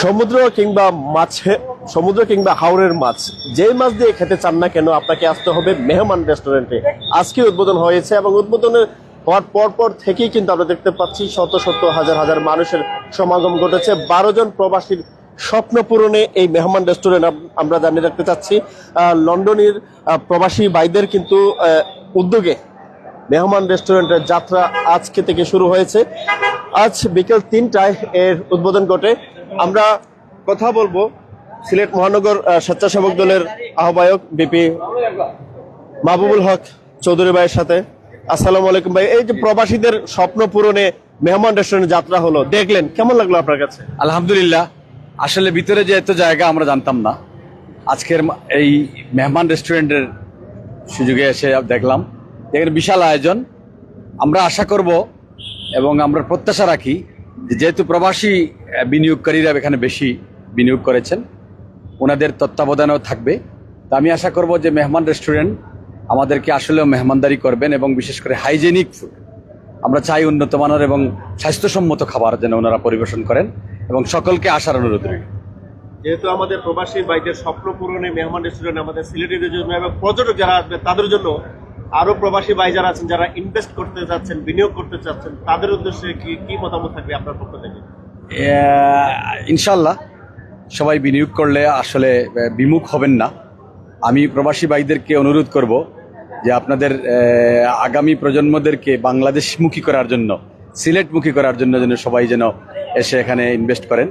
সমুদ্র কিংবা মাছে, সমুদ্র কিংবা হাওরের মাছ, যেই মাছ দিয়ে খেতে চান না কেন আপনাকে আসতে হবে মেহমান রেস্টুরেন্টে। আজকে উদ্বোধন হয়েছে এবং উদ্বোধনের হওয়ার পর পর থেকেই কিন্তু আমরা দেখতে পাচ্ছি শত শত হাজার হাজার মানুষের সমাগম ঘটেছে। বারো জন প্রবাসীর স্বপ্ন পূরণে এই মেহমান রেস্টুরেন্ট আমরা জানিয়ে রাখতে চাচ্ছি। লন্ডনের প্রবাসী ভাইদের কিন্তু উদ্যোগে মেহমান রেস্টুরেন্টের যাত্রা আজকে থেকে শুরু হয়েছে। আজ বিকেল তিনটায় এর উদ্বোধন ঘটে। আমরা কথা বলব সিলেট মহানগর স্বেচ্ছাসেবক দলের আহ্বায়ক বিপি মাহবুবুল হক চৌধুরী ভাইয়ের সাথে। আসসালামু আলাইকুম ভাই। এই যে প্রবাসীদের স্বপ্ন পূরণে মেহমান রেস্টুরেন্ট যাত্রা হলো, দেখলেন, কেমন লাগল আপনার কাছে? আলহামদুলিল্লাহ, আসলে ভিতরে যে এত জায়গা আমরা জানতাম না। আজকের এই মেহমান রেস্টুরেন্টের সুযোগে এসে দেখলাম। এখানে বিশাল আয়োজন। আমরা আশা করব এবং আমরা প্রত্যাশা রাখি যেহেতু প্রবাসী বিনিয়োগকারীরা এখানে বেশি বিনিয়োগ করেছেন, ওনাদের তত্ত্বাবধানেও থাকবে। তা আমি আশা করব যে মেহমান রেস্টুরেন্ট আমাদেরকে আসলেও মেহমানদারি করবেন এবং বিশেষ করে হাইজেনিক ফুড। আমরা চাই উন্নত মানের এবং স্বাস্থ্যসম্মত খাবার যেন ওনারা পরিবেশন করেন এবং সকলকে আসার অনুরোধ রইল। যেহেতু আমাদের প্রবাসী ভাইদের স্বপ্ন পূরণে মেহমান রেস্টুরেন্ট আমাদের সিলেটিদের জন্য এবং পর্যটক যারা আসবে তাদের জন্য আরও প্রবাসী ভাই যারা আছেন, যারা ইনভেস্ট করতে চাচ্ছেন, বিনিয়োগ করতে চাচ্ছেন, তাদের উদ্দেশ্যে কি কি মতামত থাকবে আপনার পক্ষ থেকে? ইনশাল্লাহ সবাই বিনিয়োগ করলে আসলে বিমুখ হবেন না। আমি প্রবাসী ভাইদেরকে অনুরোধ করব যে আপনাদের আগামী প্রজন্মদেরকে বাংলাদেশমুখী করার জন্য, সিলেটমুখী করার জন্য যেন সবাই যেন এসে এখানে ইনভেস্ট করেন।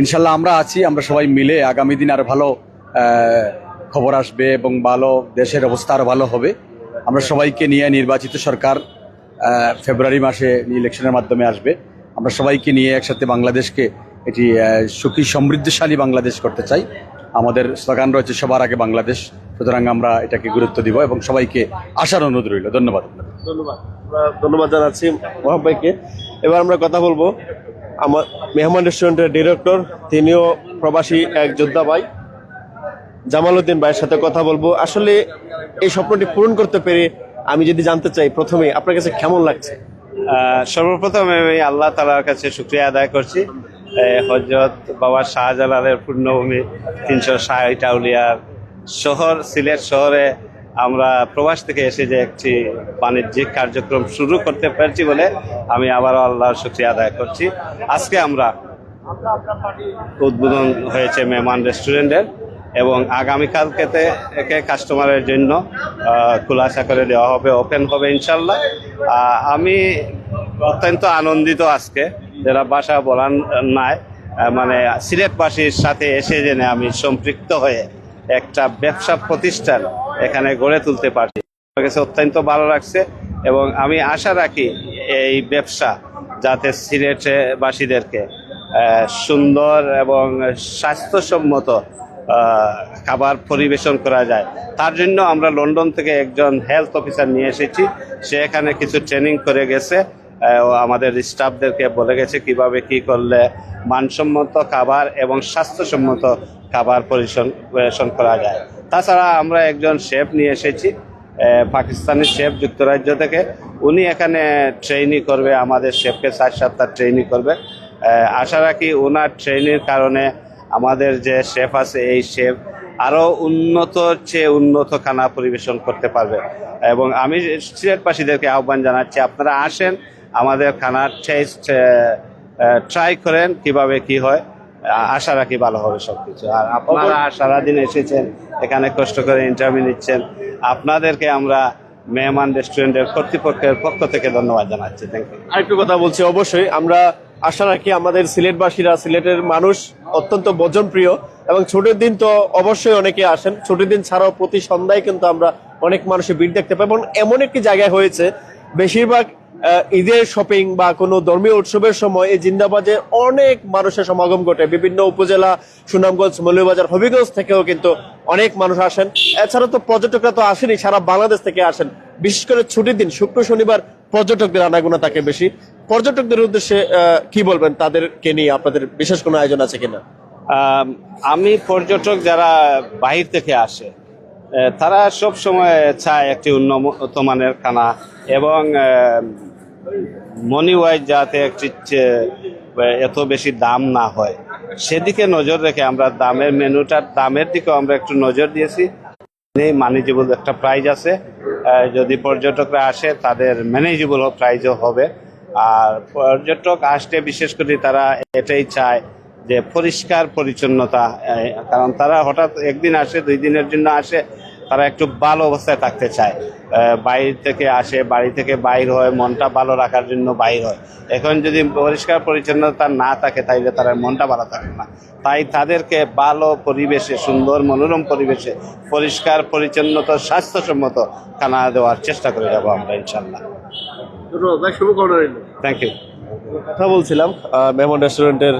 ইনশাল্লাহ আমরা আছি, আমরা সবাই মিলে আগামী দিন আরও ভালো খবর আসবে এবং ভালো দেশের অবস্থা আরও ভালো হবে। আমরা সবাইকে নিয়ে নির্বাচিত সরকার ফেব্রুয়ারি মাসে ইলেকশনের মাধ্যমে আসবে। আমরা সবাইকে নিয়ে একসাথে বাংলাদেশকে এটি সুখী, সমৃদ্ধশালী বাংলাদেশ করতে চাই। আমাদের স্লোগান রয়েছে, সবার আগে বাংলাদেশ। সুতরাং আমরা এটাকে গুরুত্ব দিব এবং সবাইকে আসার অনুরোধ রইল। ধন্যবাদ। ধন্যবাদ। ধন্যবাদ জানাচ্ছি মোহাম্মদ ভাইকে। এবার আমরা কথা বলব আমার মেহমান রেস্টুরেন্টের ডিরেক্টর, তিনিও প্রবাসী এক যোদ্ধা ভাই। জামাল উদ্দিন ভাইয়ের সাথে কথা বলব। আসলে এই স্বপ্নটি পূরণ করতে পেরে আমি যদি জানতে চাই, প্রথমে আপনার কাছে কেমন লাগছে? সর্বপ্রথম আমি আল্লাহ তালার কাছে শুক্রিয়া আদায় করছি। হজরত বাবা শাহজালালের পূর্ণভূমি তিনশো ষাট শহর, সিলেট শহরে আমরা প্রবাস থেকে এসে যে একটি বাণিজ্যিক কার্যক্রম শুরু করতে পেরেছি বলে আমি আবারও আল্লাহর শুক্রিয়া আদায় করছি। আজকে আমরা উদ্বোধন হয়েছে মেহমান রেস্টুরেন্টের। এবং আগামীকালকেতে একে কাস্টমারের জন্য খোলাসা করে দেওয়া হবে ওপেন হবে ইনশাল্লাহ আমি অত্যন্ত আনন্দিত আজকে, যারা বাসা বলার নাই মানে সিলেটবাসীর সাথে এসে জেনে আমি সম্পৃক্ত হয়ে একটা ব্যবসা প্রতিষ্ঠান এখানে গড়ে তুলতে পারছি। আমার কাছে অত্যন্ত ভালো লাগছে এবং আমি আশা রাখি এই ব্যবসা যাতে সিলেটবাসীদেরকে সুন্দর এবং স্বাস্থ্যসম্মত খাবার পরিবেশন করা যায়। তার জন্য আমরা লন্ডন থেকে একজন হেলথ অফিসার নিয়ে এসেছি। সে এখানে কিছু ট্রেনিং করে গেছে। আমাদের স্টাফদেরকে বলে গেছে কীভাবে কি করলে মানসম্মত খাবার এবং স্বাস্থ্যসম্মত খাবার পরিবেশন করা যায়। তাছাড়া আমরা একজন শেফ নিয়ে এসেছি পাকিস্তানি শেফ যুক্তরাজ্য থেকে। উনি এখানে ট্রেনিং করবে, আমাদের শেফকে চার সাতটা ট্রেনিং করবে। আশা রাখি ওনার ট্রেনির কারণে আমাদের যে শেফ আছে, এই শেফ আরও উন্নত চেয়ে উন্নত খানা পরিবেশন করতে পারবে। এবং আমি সিলেটবাসীদেরকে আহ্বান জানাচ্ছি, আপনারা আসেন, আমাদের খানার টেস্ট ট্রাই করেন কীভাবে কি হয়। আশা রাখি ভালো হবে সবকিছু। আর আপনারা সারাদিন এসেছেন, এখানে কষ্ট করে ইন্টারভিউ নিচ্ছেন। আপনাদেরকে আমরা মেহমান রেস্টুরেন্টের কর্তৃপক্ষের পক্ষ থেকে ধন্যবাদ জানাচ্ছি। থ্যাংক ইউ আরেকটু কথা বলছি, অবশ্যই আমরা আশা রাখি আমাদের সিলেটবাসীরা, সিলেটের মানুষ অত্যন্ত বজনপ্রিয় এবং ছুটির দিন তো অবশ্যই অনেকে আসেন। ছুটির দিন ছাড়াও প্রতি সন্ধ্যায় কিন্তু আমরা অনেক মানুষের ভিড় দেখতে পাই এবং এমন একটি জায়গায় হয়েছে, বেশিরভাগ ঈদের শপিং বা কোনো ধর্মীয় উৎসবের সময় এই জিন্দাবাজে অনেক মানুষের সমাগম ঘটে। বিভিন্ন উপজেলা, সুনামগঞ্জ, মৌলভীবাজার, হবিগঞ্জ থেকেও কিন্তু অনেক মানুষ আসেন। এছাড়া তো পর্যটকরা তো আসেনি, সারা বাংলাদেশ থেকে আসেন। বিশেষ করে ছুটির দিন, শুক্র, শনিবার পর্যটকদের আনাগোনা থাকে বেশি। পর্যটকদের উদ্দেশ্যে কি বলবেন? তাদেরকে নিয়ে আপনাদের বিশেষ কোনো আয়োজন আছে কিনা? আমি পর্যটক যারা বাহির থেকে আসে তারা সব সময় চায় একটি উন্নত মানের খানা এবং মনি ওয়াইজ যাতে একটি এত বেশি দাম না হয়। সেদিকে নজর রেখে আমরা দামের মেনুটার দামের দিকেও আমরা একটু নজর দিয়েছি। ম্যানেজেবল একটা প্রাইজ আছে। যদি পর্যটকরা আসে, তাদের ম্যানেজেবল প্রাইজও হবে। আর পর্যটক আসলে বিশেষ করে তারা এটাই চায় যে পরিষ্কার পরিচ্ছন্নতা কারণ তারা হঠাৎ একদিন আসে, দুই দিনের জন্য আসে, তারা একটু ভালো অবস্থায় থাকতে চায়। বাইরে থেকে আসে, বাড়ি থেকে বাইর হয়, মনটা ভালো রাখার জন্য বাইর হয়। এখন যদি পরিষ্কার পরিচ্ছন্নতা না থাকে, তাইলে তারা মনটা ভালো থাকে না। তাই তাদেরকে ভালো পরিবেশে, সুন্দর মনোরম পরিবেশে পরিষ্কার, পরিচ্ছন্নতা, স্বাস্থ্যসম্মত খানা দেওয়ার চেষ্টা করে যাব আমরা ইনশাল্লাহ থ্যাংক ইউ কথা বলছিলাম মেহমান রেস্টুরেন্টের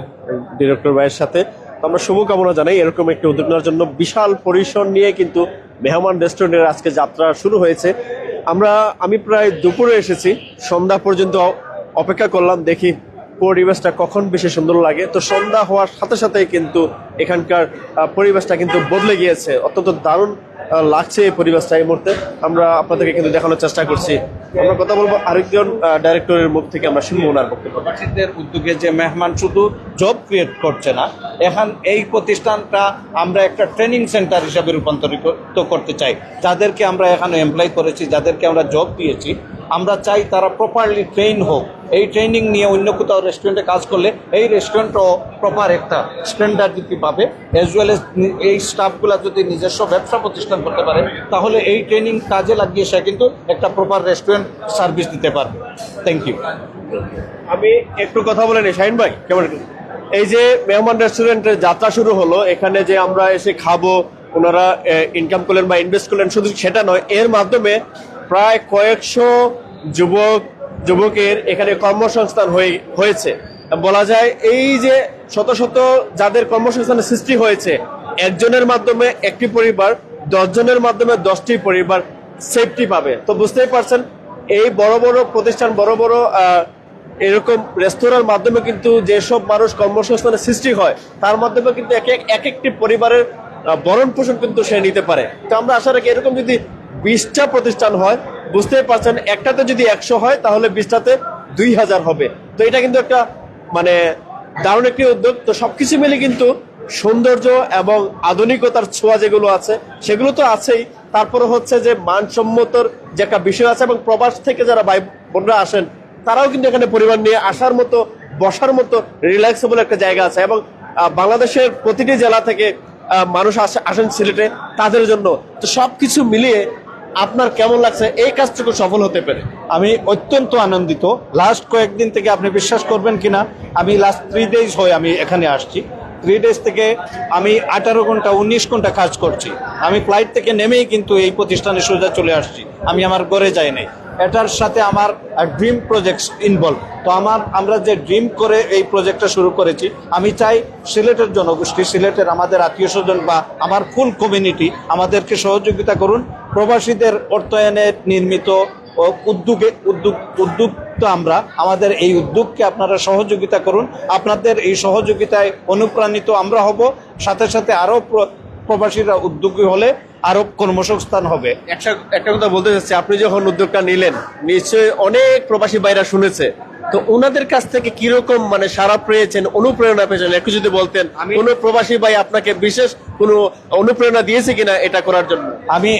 ডিরেক্টর ভাইয়ের সাথে। আমরা শুভকামনা জানাই, এরকম একটি উদ্যোগ নেওয়ার জন্য বিশাল পরিসর নিয়ে কিন্তু মেহমান রেস্টুরেন্টের আজকে যাত্রা শুরু হয়েছে। আমরা, আমি প্রায় দুপুরে এসেছি, সন্ধ্যা পর্যন্ত অপেক্ষা করলাম, দেখি পরিবেশটা কখন বেশি সুন্দর লাগে? তো সন্ধ্যা হওয়ার সাথে সাথে কিন্তু এখানকার পরিবেশটা কিন্তু বদলে গিয়েছে। অত্যন্ত দারুণ লাগছে এই পরিবেশটা এই মুহূর্তে। আমরা আপনাদেরকে কিন্তু দেখানোর চেষ্টা করছি। আমরা কথা বলব আরেকজন ডাইরেক্টরের মুখ থেকে আমরা শুনব ওনার বক্তব্য। উদ্যোগে যে মেহমান শুধু জব ক্রিয়েট করছে না, এখন এই প্রতিষ্ঠানটা আমরা একটা ট্রেনিং সেন্টার হিসাবে রূপান্তরিত করতে চাই। যাদেরকে আমরা এখানে এমপ্লয় করেছি, যাদেরকে আমরা জব দিয়েছি, আমরা চাই তারা প্রপারলি ট্রেন হোক। এই ট্রেনিং নিয়ে অন্য কোথাও রেস্টুরেন্টে কাজ করলে এই রেস্টুরেন্টও প্রপার একটা স্ট্যান্ডার্ড যদি পাবে অ্যাজ ওয়েল এস এই স্টাফগুলো যদি নিজস্ব ব্যবসা প্রতিষ্ঠান করতে পারে, তাহলে এই ট্রেনিং কাজে লাগিয়ে সে কিন্তু একটা প্রপার রেস্টুরেন্ট সার্ভিস দিতে পারবে। থ্যাংক ইউ আমি একটু কথা বলে নিই। শাহিন ভাই, কেমন এই যে মেহমান রেস্টুরেন্টের যাত্রা শুরু হলো, এখানে যে আমরা এসে খাব, ওনারা ইনকাম করলেন বা ইনভেস্ট করলেন, শুধু সেটা নয়, এর মাধ্যমে প্রায় কয়েকশো যুবক যুবকের এখানে কর্মসংস্থান হয়ে, হয়েছে। বলা যায় এই যে শত শত যাদের কর্মসংস্থানের সৃষ্টি হয়েছে, একজনের মাধ্যমে একটি পরিবার, দশজনের মাধ্যমে দশটি পরিবার সেফটি পাবে। তো বুঝতেই পারছেন, এই বড় বড় প্রতিষ্ঠান, বড় বড় এরকম রেস্তোরাঁর মাধ্যমে কিন্তু যেসব মানুষ কর্মসংস্থানের সৃষ্টি হয়, তার মাধ্যমে কিন্তু এক এক এক একটি পরিবারের ভরণ পোষণ কিন্তু সে নিতে পারে। তো আমরা আশা রাখি এরকম যদি বিশটা প্রতিষ্ঠান হয় বুঝতেই পারছেন, একটাতে যদি একশো হয়, তাহলে বিশটাতে দুই হাজার হবে। তো এটা কিন্তু একটা মানে দারুণ একটি উদ্যোগ। তো সবকিছু মিলে কিন্তু সৌন্দর্য এবং আধুনিকতার ছোঁয়া যেগুলো আছে, সেগুলো তো আছেই। তারপরে হচ্ছে যে মানসম্মতর যে একটা বিষয় আছে এবং প্রবাস থেকে যারা ভাই বোনরা আসেন, তারাও কিন্তু এখানে পরিবার নিয়ে আসার মতো, বসার মতো রিল্যাক্সেবল একটা জায়গা আছে এবং বাংলাদেশের প্রতিটি জেলা থেকে মানুষ আসে- আসেন সিলেটে তাদের জন্য। তো সবকিছু মিলিয়ে আপনার কেমন লাগছে? এই কাজটুকু সফল হতে পেরে। আমি অত্যন্ত আনন্দিত। লাস্ট কয়েকদিন থেকে আপনি বিশ্বাস করবেন কিনা, আমি লাস্ট থ্রি ডেজ হয়ে আমি এখানে আসছি। থ্রি ডেজ থেকে আমি আঠারো ঘণ্টা, উনিশ ঘণ্টা কাজ করছি। আমি ফ্লাইট থেকে নেমেই কিন্তু এই প্রতিষ্ঠানে সোজা চলে আসছি। আমি আমার ঘরে যাই নাই। এটার সাথে আমার ড্রিম প্রজেক্ট ইনভলভ তো আমার, আমরা যে ড্রিম করে এই প্রজেক্টটা শুরু করেছি, আমি চাই সিলেটের জনগোষ্ঠী, সিলেটের আমাদের আত্মীয় স্বজন বা আমার ফুল কমিউনিটি আমাদেরকে সহযোগিতা করুন। প্রবাসীদের অর্থায়নে নির্মিত ও উদ্যোগে উদ্যোগ উদ্যোক্ত আমরা। আমাদের এই উদ্যোগকে আপনারা সহযোগিতা করুন। আপনাদের এই সহযোগিতায় অনুপ্রাণিত আমরা হব। সাথে সাথে আরও প্রবাসীরা উদ্যোগী হলে আরও কর্মসংস্থান হবে। একটা একটা কথা বলতে চাচ্ছি আপনি যখন উদ্যোগটা নিলেন নিশ্চয়ই অনেক প্রবাসী ভাইরা শুনেছে। তো ওনাদের কাছ থেকে কীরকম মানে সারা পেয়েছেন অনুপ্রেরণা পেয়েছেন? একটু যদি বলতেন কোন প্রবাসী ভাই আপনাকে বিশেষ কোনো অনুপ্রেরণা দিয়েছে কিনা এটা করার জন্য? আমি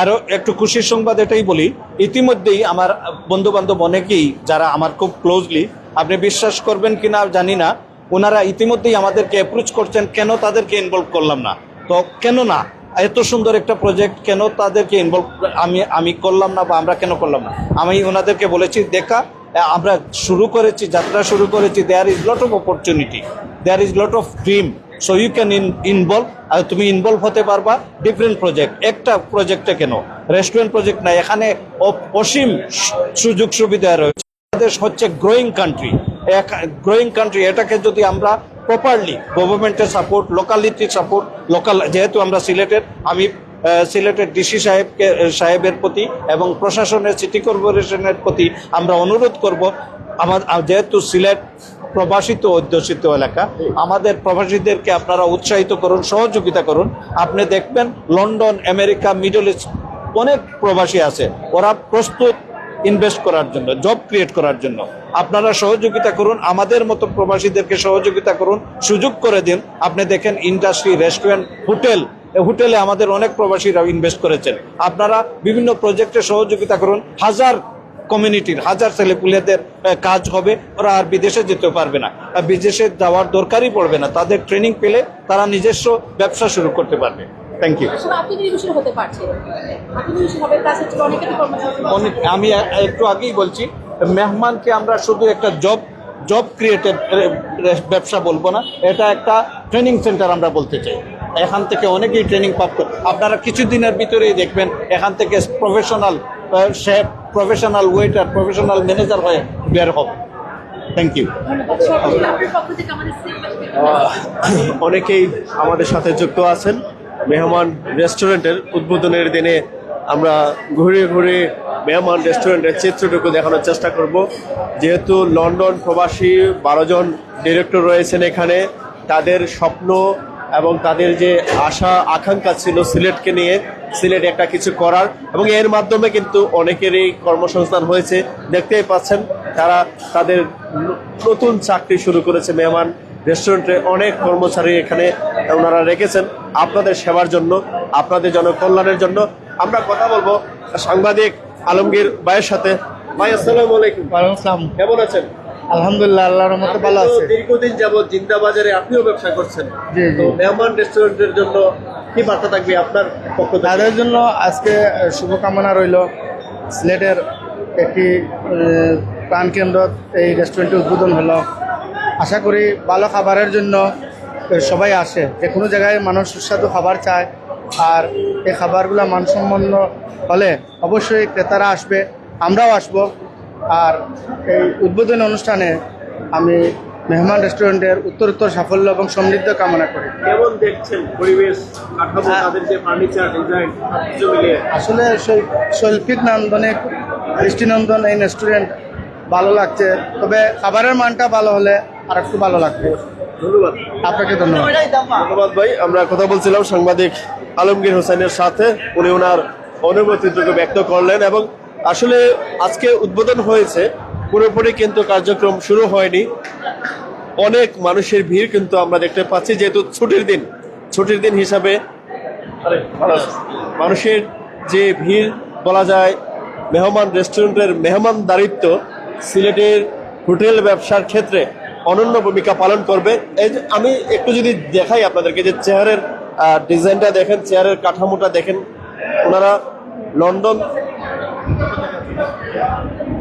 আরও একটু খুশির সংবাদ এটাই বলি, ইতিমধ্যেই আমার বন্ধু বান্ধব অনেকেই যারা আমার খুব ক্লোজলি আপনি বিশ্বাস করবেন কিনা জানি না, ওনারা ইতিমধ্যেই আমাদেরকে অ্যাপ্রোচ করছেন, কেন তাদেরকে ইনভলভ করলাম না? তো কেন না? এত সুন্দর একটা প্রজেক্ট কেন তাদেরকে ইনভলভ আমি আমি করলাম না বা আমরা কেন করলাম না? আমি ওনাদেরকে বলেছি, দেখা আমরা শুরু করেছি, যাত্রা শুরু করেছি there is lot of opportunity there is lot of dream so you can in involve আর তুমি ইনভলভ হতে পারবা ডিফারেন্ট প্রজেক্ট একটা প্রজেক্টে কেন? রেস্টুরেন্ট প্রজেক্ট না এখানে অসীম সুযোগ সুবিধা রয়েছে। বাংলাদেশ হচ্ছে গ্রোয়িং কান্ট্রি গ্রোয়িং কান্ট্রি এটাকে যদি আমরা প্রপারলি গভর্নমেন্টের সাপোর্ট লোকালিটি সাপোর্ট লোকাল যেহেতু আমরা সিলেটের, আমি সিলেটের ডিসি সাহেবকে, সাহেবের প্রতি এবং প্রশাসনের সিটি কর্পোরেশনের প্রতি আমরা অনুরোধ করব। আমার যেহেতু সিলেট প্রবাসিত অধ্যুষিত এলাকা। আমাদের প্রবাসীদেরকে আপনারা উৎসাহিত করুন, সহযোগিতা করুন। আপনি দেখবেন লন্ডন, আমেরিকা, মিডল ইস্ট অনেক প্রবাসী আছে। ওরা প্রস্তুত ইনভেস্ট করার জন্য, জব ক্রিয়েট করার জন্য। আপনারা সহযোগিতা করুন, আমাদের মতো প্রবাসীদেরকে সহযোগিতা করুন, সুযোগ করে দিন। আপনি দেখেন ইন্ডাস্ট্রি, রেস্টুরেন্ট, হোটেল হোটেলে আমাদের অনেক প্রবাসীরা ইনভেস্ট করেছেন। আপনারা বিভিন্ন প্রজেক্টে সহযোগিতা করুন, হাজার কমিউনিটির হাজার ছেলেপুলেদের আহ, কাজ হবে ওরা আর বিদেশে যেতে পারবে না। আর বিদেশে যাওয়ার দরকারই পড়বে না। তাদের ট্রেনিং পেলে তারা নিজস্ব ব্যবসা শুরু করতে পারবে। থ্যাংক ইউ অনেক আমি একটু আগেই বলছি মেহমানকে আমরা শুধু একটা জব জব ক্রিয়েটেড ব্যবসা বলব না এটা একটা ট্রেনিং সেন্টার আমরা বলতে চাই। এখান থেকে অনেকেই ট্রেনিং প্রাপ্ত আপনারা কিছুদিনের ভিতরেই দেখবেন এখান থেকে professional chef professional waiter professional manager হয়ে বের হবে। থ্যাংক ইউ অনেকেই আমাদের সাথে যুক্ত আছেন। মেহমান রেস্টুরেন্টের উদ্বোধনের দিনে আমরা ঘুরে ঘুরে মেহমান রেস্টুরেন্টের চিত্রটুকু দেখানোর চেষ্টা করব। যেহেতু লন্ডন প্রবাসী বারো জন ডিরেক্টর রয়েছেন এখানে তাদের স্বপ্ন এবং তাদের যে আশা আকাঙ্ক্ষা ছিল সিলেটকে নিয়ে সিলেট একটা কিছু করার। এবং এর মাধ্যমে কিন্তু অনেকেরই কর্মসংস্থান হয়েছে। দেখতেই পাচ্ছেন তারা তাদের নতুন চাকরি শুরু করেছে মেহমান রেস্টুরেন্টে। অনেক কর্মচারী এখানে ওনারা রেখেছেন আপনাদের সেবার জন্য আপনাদের জনকল্যাণের জন্য। আমরা কথা বলব সাংবাদিক আলমগীর ভাইয়ের সাথে। ভাই আসসালামু আলাইকুম। কেমন আছেন? আলহামদুলিল্লাহ আল্লাহর রহমতে ভালো আছে। দীর্ঘদিন যাবত জিন্দা বাজারে আপনিও ব্যবসা করছেন। জি, জি। তো মেহমান রেস্টুরেন্টের জন্য কি বার্তা থাকবে আপনার পক্ষ থেকে? তাদের জন্য আজকে শুভকামনা রইল সিলেটের একটি প্রাণকেন্দ্র এই রেস্টুরেন্টে উদ্বোধন হলো। আশা করি ভালো খাবারের জন্য সবাই আসে। যে কোনো জায়গায় মানুষ সুস্বাদু খাবার চায় আর এই খাবারগুলো মানসম্পন্ন হলে অবশ্যই ক্রেতারা আসবে আমরাও আসব। আর এই উদ্বোধনী অনুষ্ঠানে আমি মেহমান রেস্টুরেন্টের উত্তরোত্তর সাফল্য এবং সমৃদ্ধ কামনা করি। কেমন দেখছেন পরিবেশ হ্যাঁ। তাদের যে ফার্নিচার ডিজাইন সবকিছু আসলে শৈল- শৈল্পিক নান্দনিক দৃষ্টিনন্দন এই রেস্টুরেন্ট ভালো লাগছে। তবে খাবারের মানটা ভালো হলে আর একটু ভালো লাগবে। ধন্যবাদ। আপনাকে ধন্যবাদ। ধন্যবাদ ভাই। আমরা কথা বলছিলাম সাংবাদিক আলমগীর হোসেনের সাথে। উনি ওনার অনুভূতিটুকু ব্যক্ত করলেন এবং আসলে আজকে উদ্বোধন হয়েছে, পুরোপুরি কিন্তু কার্যক্রম শুরু হয়নি। অনেক মানুষের ভিড় কিন্তু আমরা দেখতে পাচ্ছি, যেহেতু ছুটির দিন। ছুটির দিন হিসাবে মানুষের যে ভিড় বলা যায়, মেহমান রেস্টুরেন্টের মেহমান দারিত্ব সিলেটের হোটেল ব্যবসার ক্ষেত্রে অনন্য ভূমিকা পালন করবে। এই আমি একটু যদি দেখাই আপনাদেরকে যে চেয়ারের ডিজাইনটা দেখেন, চেয়ারের কাঠামোটা দেখেন। ওনারা লন্ডন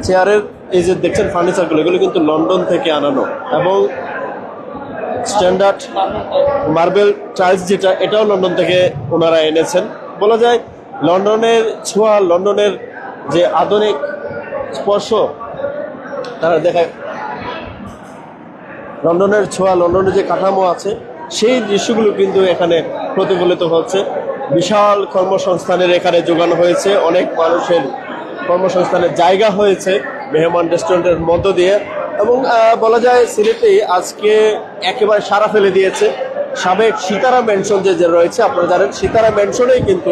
চেয়ারের এই যে দেখছেন ফার্নিচারগুলো এগুলো কিন্তু লন্ডন থেকে আনানো। এবং স্ট্যান্ডার্ড মার্বেল টাইলস যেটা, এটাও লন্ডন থেকে ওনারা এনেছেন। বলা যায় লন্ডনের ছোঁয়া লন্ডনের যে আধুনিক স্পর্শ, তারা দেখায়। লন্ডনের ছোঁয়া লন্ডনের যে কাঠামো আছে, সেই দৃশ্যগুলো কিন্তু এখানে প্রতিফলিত হচ্ছে। বিশাল কর্মসংস্থানের এখানে যোগান হয়েছে। অনেক মানুষের কর্মসংস্থানের জায়গা হয়েছে মেহমান রেস্টুরেন্টের মধ্য দিয়ে। এবং বলা যায় সিলেটে আজকে একেবারে সারা ফেলে দিয়েছে। সাবেক সীতারা মেনশন যে রয়েছে, আপনারা জানেন সীতারা মেনশনেই কিন্তু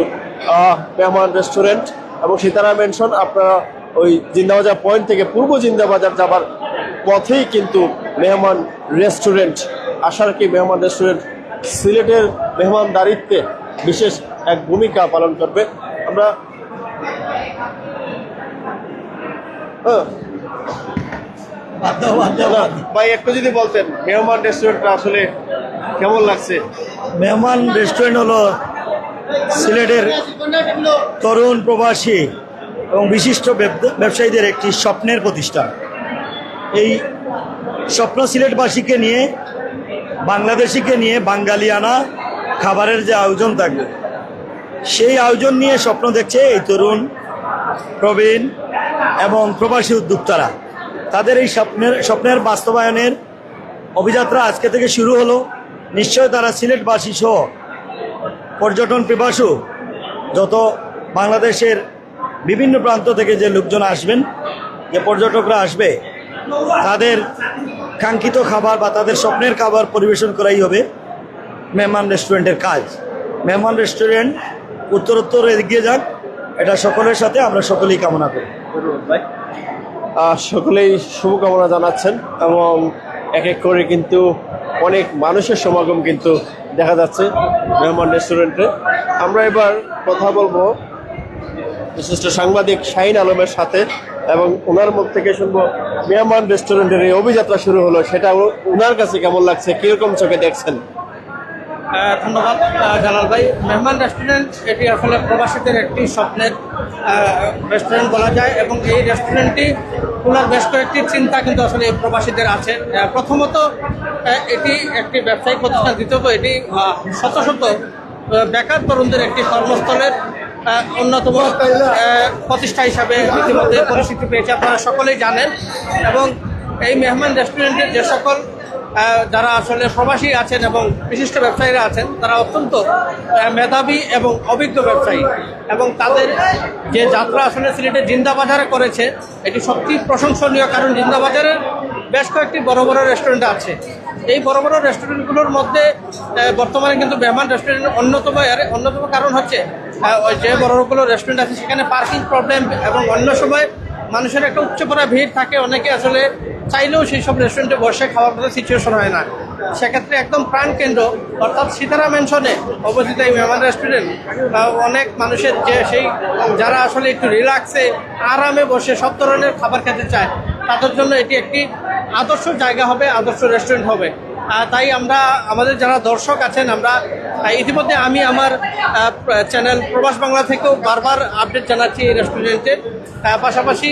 মেহমান রেস্টুরেন্ট এবং সীতারা মেনশন আপনারা ওই জিন্দাবাজার পয়েন্ট থেকে পূর্ব জিন্দাবাজার যাবার পথেই কিন্তু মেহমান রেস্টুরেন্ট আশার কি মেহমান রেস্টুরেন্ট সিলেটের মেহমানদারিত্বে বিশেষ এক ভূমিকা পালন করবে। আমরা ভাই, একটু যদি বলতেন, মেহমান রেস্টুরেন্টটা আসলে কেমন লাগছে? মেহমান রেস্টুরেন্ট হলো সিলেটের তরুণ প্রবাসী এবং বিশিষ্ট ব্যবসায়ীদের একটি স্বপ্নের প্রতিষ্ঠান। এই স্বপ্ন সিলেটবাসীকে নিয়ে, বাংলাদেশিকে নিয়ে বাঙালিয়ানা খাবারের যে আয়োজন থাকবে, সেই আয়োজন নিয়ে স্বপ্ন দেখছে এই তরুণ প্রবীণ এবং প্রবাসী উদ্যোক্তারা। তাদের এই স্বপ্নের স্বপ্নের বাস্তবায়নের অভিযাত্রা আজকে থেকে শুরু হলো। নিশ্চয় তারা সিলেটবাসী সহ পর্যটন পিপাসু, যত বাংলাদেশের বিভিন্ন প্রান্ত থেকে যে লোকজন আসবেন, যে পর্যটকরা আসবে, তাদের কাঙ্ক্ষিত খাবার বা তাদের স্বপ্নের খাবার পরিবেশন করাই হবে মেহমান রেস্টুরেন্টের কাজ। মেহমান রেস্টুরেন্ট উত্তরোত্তর এগিয়ে যাক, এটা সকলের সাথে আমরা সকলেই কামনা করি। সকলেই শুভকামনা জানাচ্ছেন এবং এক এক করে কিন্তু অনেক মানুষের সমাগম কিন্তু দেখা যাচ্ছে মেহমান রেস্টুরেন্টে আমরা এবার কথা বলব বিশিষ্ট সাংবাদিক শাহিন আলমের সাথে এবং ওনার মুখ থেকে শুনব মেহমান রেস্টুরেন্টের এই অভিযাত্রা শুরু হলো, সেটা ওনার কাছে কেমন লাগছে, কীরকম চোখে দেখছেন? ধন্যবাদ জালাল ভাই। মেহমান রেস্টুরেন্ট এটি আসলে প্রবাসীদের একটি স্বপ্নের রেস্টুরেন্ট বলা যায়, এবং এই রেস্টুরেন্টটি খোলার বেশ কয়েকটি চিন্তা কিন্তু আসলে এই প্রবাসীদের আছে। প্রথমত এটি একটি ব্যবসায়িক প্রতিষ্ঠান, দ্বিতীয়ত এটি শত শত বেকার তরুণদের একটি কর্মস্থলের অন্যতম প্রতিষ্ঠা হিসাবে ইতিমধ্যে পরিস্থিতি পেয়েছে, আপনারা সকলেই জানেন। এবং এই মেহমান রেস্টুরেন্টের যে সকল যারা আসলে প্রবাসী আছেন এবং বিশিষ্ট ব্যবসায়ীরা আছেন, তারা অত্যন্ত মেধাবী এবং অভিজ্ঞ ব্যবসায়ী। এবং তাদের যে যাত্রা আসলে সিলেটের জিন্দাবাজারে করেছে, এটি সত্যি প্রশংসনীয়, কারণ জিন্দাবাজারের বেশ কয়েকটি বড় বড় রেস্টুরেন্ট আছে। এই বড় বড় রেস্টুরেন্টগুলোর মধ্যে বর্তমানে কিন্তু মেহমান রেস্টুরেন্ট অন্যতম অন্যতম কারণ হচ্ছে যে বড়গুলো রেস্টুরেন্ট আছে, সেখানে পার্কিং প্রবলেম এবং অন্য সময় মানুষের একটা উচ্চপরা ভিড় থাকে। অনেকে আসলে চাইলেও সেই সব রেস্টুরেন্টে বসে খাওয়ার মতো সিচুয়েশন হয় না। সেক্ষেত্রে একদম প্রাণ কেন্দ্র। অর্থাৎ সীতারা মেনশনে অবস্থিত এই মেহমান রেস্টুরেন্ট অনেক মানুষের যে সেই যারা আসলে একটু রিল্যাক্সে আরামে বসে সব ধরনের খাবার খেতে চায়, তাদের জন্য এটি একটি আদর্শ জায়গা হবে, আদর্শ রেস্টুরেন্ট হবে। তাই আমরা, আমাদের যারা দর্শক আছেন, আমরা ইতিমধ্যে আমি আমার চ্যানেল প্রবাস বাংলা থেকেও বারবার আপডেট জানাচ্ছি এই রেস্টুরেন্টের পাশাপাশি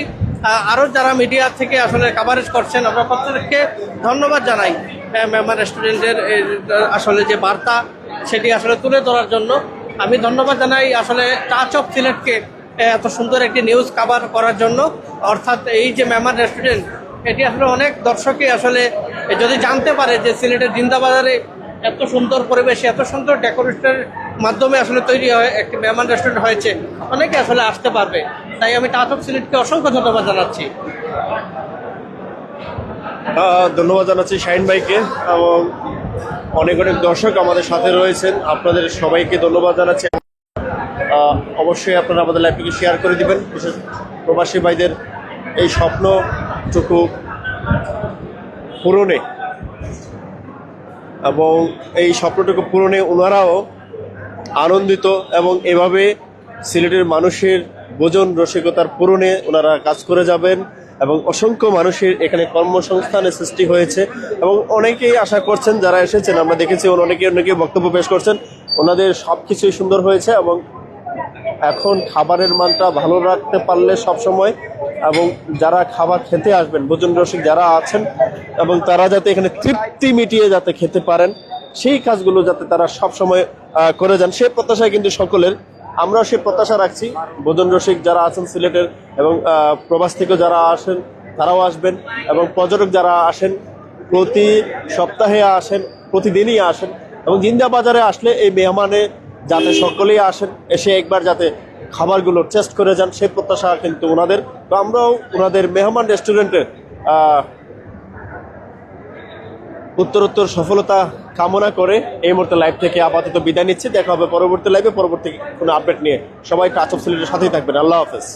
আরও যারা মিডিয়া থেকে আসলে কাভারেজ করছেন, আমরা প্রত্যেককে ধন্যবাদ জানাই। মেহমান রেস্টুরেন্টের আসলে যে বার্তা, সেটি আসলে তুলে ধরার জন্য। আমি ধন্যবাদ জানাই আসলে টাচ অফ সিলেটকে এত সুন্দর একটি নিউজ কাভার করার জন্য। অর্থাৎ এই যে মেহমান রেস্টুরেন্ট এটি আসলে অনেক দর্শকই আসলে যদি জানতে পারে যে সিলেটের জিন্দাবাজারে এত সুন্দর পরিবেশে, এত সুন্দর ডেকোরেশনের মাধ্যমে আসলে তৈরি হয়, একটি মেহমান রেস্টুরেন্ট হয়েছে, অনেকে আসলে আসতে পারবে। তাই আমি টাচ অফ সিলেটকে অসংখ্য ধন্যবাদ জানাচ্ছি। ধন্যবাদ জানাচ্ছি শাহিন ভাইকে এবং অনেক অনেক দর্শক আমাদের সাথে রয়েছেন। আপনাদের সবাইকে ধন্যবাদ জানাচ্ছি। অবশ্যই আপনারা আমাদের লাইভটিকে শেয়ার করে দিবেন। বিশেষ প্রবাসী ভাইদের এই স্বপ্নটুকু পূরণে। এবং এই স্বপ্নটুকু পূরণে ওনারাও আনন্দিত এবং এভাবে সিলেটের মানুষের ভোজন রসিকতার পূরণে ওনারা কাজ করে যাবেন এবং অসংখ্য মানুষের এখানে কর্মসংস্থানের সৃষ্টি হয়েছে এবং অনেকেই আশা করছেন, যারা এসেছেন, আমরা দেখেছি অনেকে অনেকে বক্তব্য পেশ করছেন, ওনাদের সব কিছুই সুন্দর হয়েছে এবং এখন খাবারের মানটা ভালো রাখতে পারলে সব সময় এবং যারা খাবার খেতে আসবেন, ভোজন রসিক যারা আছেন এবং তারা যাতে এখানে তৃপ্তি মিটিয়ে যাতে খেতে পারেন, সেই কাজগুলো যাতে তারা সব সময় করে যান, সে প্রত্যাশায় কিন্তু সকলের আমরাও সেই প্রত্যাশা রাখছি। ভোজন রসিক যারা আছেন সিলেটের এবং প্রবাস থেকে যারা আসেন তারাও আসবেন এবং পর্যটক যারা আসেন প্রতি সপ্তাহে আসেন প্রতিদিনই আসেন এবং জিন্দা বাজারে আসলে এই মেহমানে যাতে সকলেই আসেন এসে একবার যাতে খাবারগুলো টেস্ট করে যান সেই প্রত্যাশা কিন্তু ওনাদের। তো আমরাও ওনাদের মেহমান রেস্টুরেন্টের আহ, উত্তরোত্তর সফলতা কামনা করে এই মুহূর্তে লাইভ থেকে আপাতত বিদায় নিচ্ছি। দেখা হবে পরবর্তী লাইভে পরবর্তী কোনো আপডেট নিয়ে সবাই টাচ অফ সিলেটের সাথেই থাকবেন। আল্লাহ হাফেজ।